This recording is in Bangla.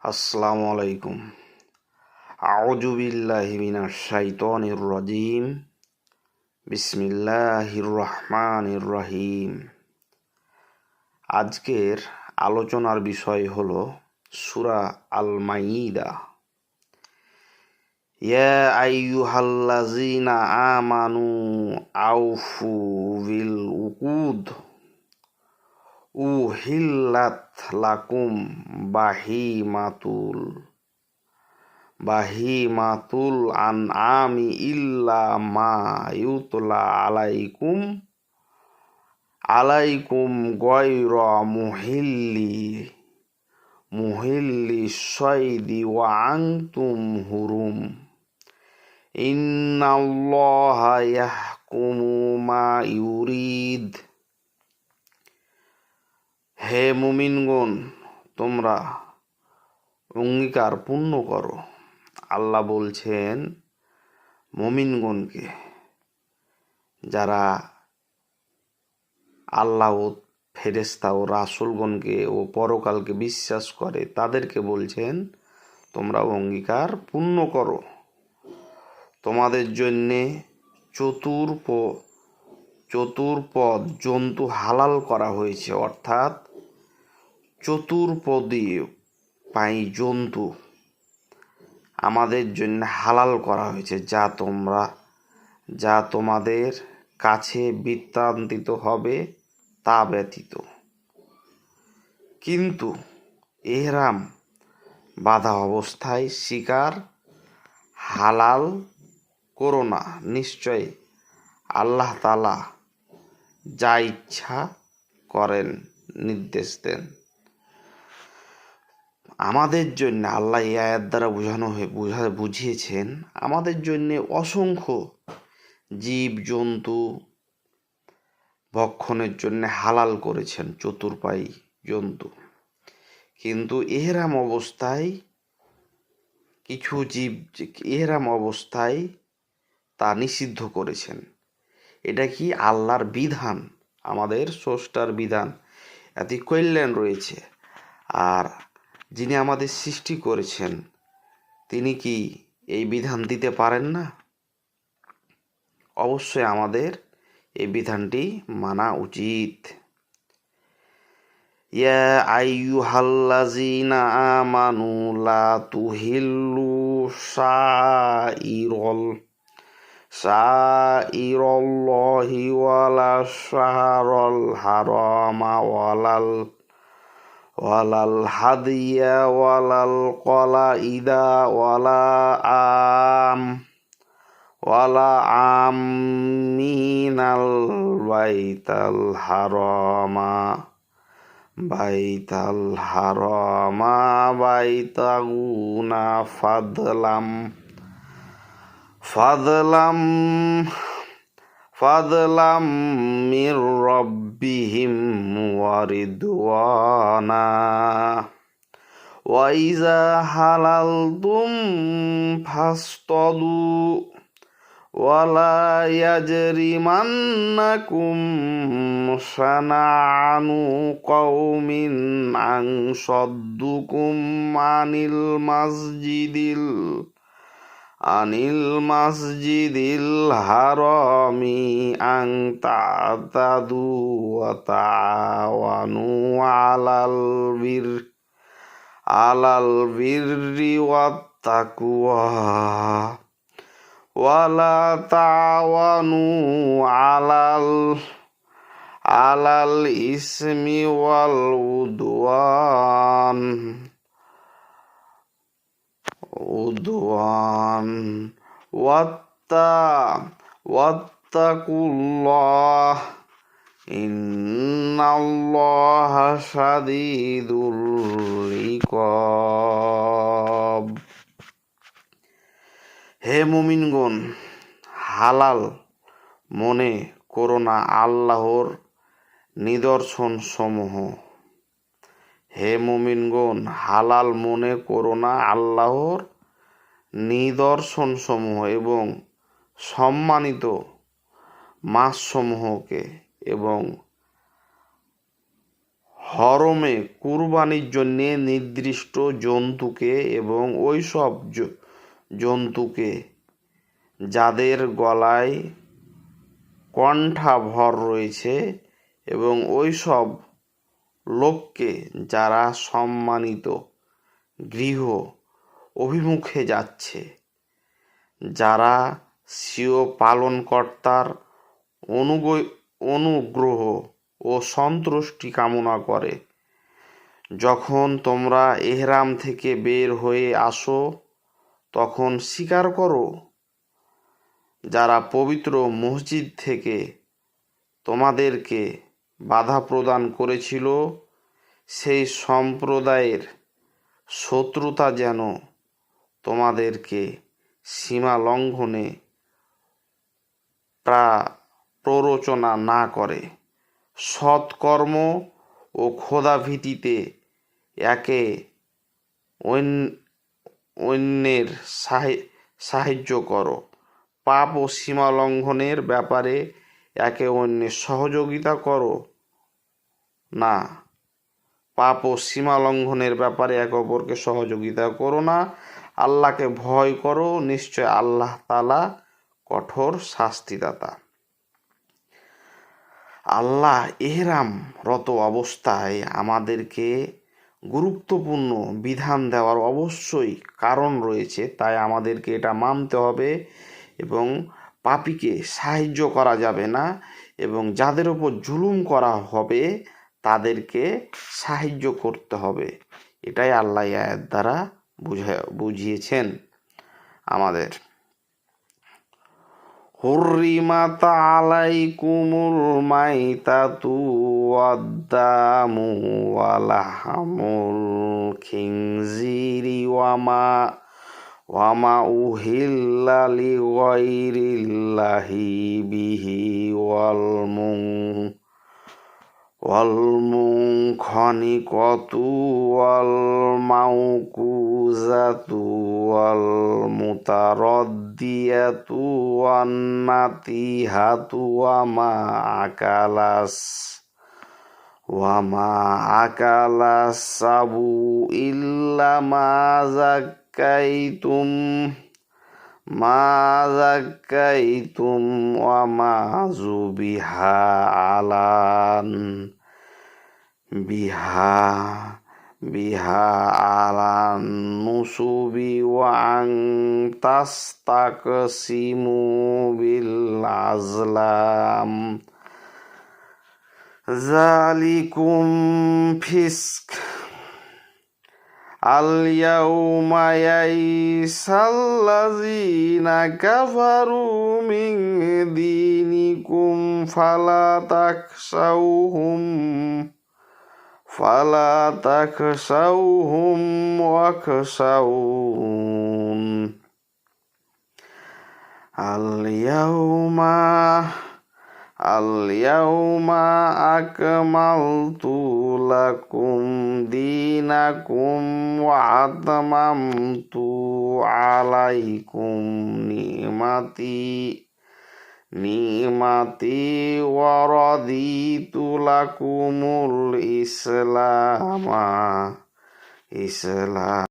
আসসালামু আলাইকুম। আউযু বিল্লাহি মিনাশ শাইতানির রাজিম। বিসমিল্লাহির রহমানির রহিম। আজকের আলোচনার বিষয় হল সুরা আল মাইদা ইয়া আইয়ুহাল্লাযীনা আমানু আউফু বিল উকুদ। উহিল্লাত লাকুম বাহিমাতুল বাহিমাতুল আন আমি ইল্লা মা ইউতলা আলাইকুম আলাইকুম গয়র মুহিল্লি মুহিল্লি সৈদি ওয়া আনতুম হুরুম। ইন্নাল্লাহা ইয়াহকুমু মা ইউরিদ। হে মুমিনগণ, তোমরা অঙ্গীকার পূর্ণ করো। আল্লাহ বলছেন, মমিনগণকে, যারা আল্লাহ ও ফেরেস্তা ও রাসুলগণকে ও পরকালকে বিশ্বাস করে, তাদেরকে বলছেন, তোমরা অঙ্গীকার পূর্ণ করো। তোমাদের জন্যে চতুর্প, চতুর্পদ জন্তু হালাল করা হয়েছে, অর্থাৎ চতুর্পদী পাই জন্তু আমাদের জন্য হালাল করা হয়েছে, যা তোমরা, যা তোমাদের কাছে বৃত্তান্তিত হবে তা ব্যতীত। কিন্তু এহরাম বাধা অবস্থায় শিকার হালাল করো না। নিশ্চয় আল্লাহ তালা যা ইচ্ছা করেন নির্দেশ দেন। আমাদের জন্য আল্লাহ এই আয়াত দ্বারা বোঝানো হয়ে, বোঝা, বুঝিয়েছেন, আমাদের জন্যে অসংখ্য জীব, জন্তু ভক্ষণের জন্য হালাল করেছেন চতুর্পায়ী জন্তু। কিন্তু এহরাম অবস্থায় কিছু জীব, এহরাম অবস্থায় তা নিষিদ্ধ করেছেন। এটা কি আল্লাহর বিধান? আমাদের স্রষ্টার বিধান। এতে কল্যাণ রয়েছে। আর যিনি আমাদের সৃষ্টি করেছেন, তিনি কি এই বিধান দিতে পারেন না? অবশ্যই আমাদের এই বিধানটি মানা উচিত। ইয়া আইয়ুহাল্লাযীনা আমানু লা তুহিল্লু শাইরল শাইরল্লাহি ওয়ালা শাহরল হারামা ওয়ালাল ওয়ালাল হাদিয়া, ওয়ালাল কলা ইদা ওয়ালা আম ওয়ালা আম মিনাল বাইতাল হারামা বাইতাল হারামা বাইতাগুনা ফাদলাম ফাদলাম ফাদলাম মির রব্বিহিম ওয়ারিদওয়ানা ওয়াইজা হালালতুম ফাস্তদু। ওয়ালা ইয়াজরিমান্নাকুম শানানু কওমিন আং সদ্দুকুম আনিল মাসজিদিল আনিল মাসজিদিল হারামি আং তাতাদু আলাল বির, আলাল বিররি ওয়াত তাকওয়া ওয়ালা তাওয়ানু আলাল আলাল ইসমি ওয়াল উদওয়ান। ওয়াত্তা ওয়াত্তাকুল্লাহ। ইন্নাল্লাহ শাদীদুল ইকাব হে মুমিনগণ হালাল মনে করোনা আল্লাহর নিদর্শন সমূহ হে মুমিনগণ, হালাল মনে করো না আল্লাহর নিদর্শন সমূহ এবং সম্মানিত মাসসমূহকে এবং হরমে কুরবানির জন্যে নির্দিষ্ট জন্তুকে এবং ওইসব জ- জন্তুকে যাদের গলায় কণ্ঠাভর রয়েছে এবং ওইসব লোককে যারা সম্মানিত গৃহ অভিমুখে যাচ্ছে, যারা স্বীয় পালনকর্তার অনুগ- অনুগ্রহ ও সন্তুষ্টি কামনা করে, যখন তোমরা এহরাম থেকে বের হয়ে আসো, তখন স্বীকার করো, যারা পবিত্র মসজিদ থেকে তোমাদেরকে বাধা প্রদান করেছিল, সেই সম্প্রদায়ের শত্রুতা যেন তোমাদেরকে সীমা লঙ্ঘনে প্রা প্ররোচনা না করে। সৎকর্ম ও খোদাভীতিতে একে অন্য- অন্যের সাহে- সাহায্য করো। পাপ ও সীমা লঙ্ঘনের ব্যাপারে একে অন্যের সহযোগিতা করো। না। পাপ ও সীমা লঙ্ঘনের ব্যাপারে একে অপরকে সহযোগিতা করো না। আল্লাহকে ভয় করো। নিশ্চয় আল্লাহ তালা কঠোর শাস্তিদাতা। আল্লাহ এহরাম রত অবস্থায় আমাদেরকে গুরুত্বপূর্ণ বিধান দেওয়ার অবশ্যই কারণ রয়েছে। তাই আমাদেরকে এটা মানতে হবে এবং পাপীকে সাহায্য করা যাবে না এবং যাদের ওপর জুলুম করা হবে তাদেরকে সাহায্য করতে হবে এটাই আল্লাহ এই আয়াত দ্বারা বুঝা বুঝিয়েছেন আমাদের حرمت عليكم الميتة والدم ولحم الخنزير وما وما أهل لغير الله به والمن والمنخنقة والموقوذة والمتردية والنطيحة وما أكل الس- وما أكل السبع إلا ما زكيتم মা জাকাইতুম ওয়া মা জুবিহা আলান বিহা বিহা আলান নুসুবি ওয়াং তাস্তাকসিমু বিল আজলাম। জালিকুম ফিস্ক Al yauma yaisal ladzina kafaru min dinikum fala taksauhum fala taksauhum wa kasaun Al yauma اليوم أكملت لكم دينكم وأتممت عليكم نعمتي نعمتي ورضيت لكم الإسلام. إسلام.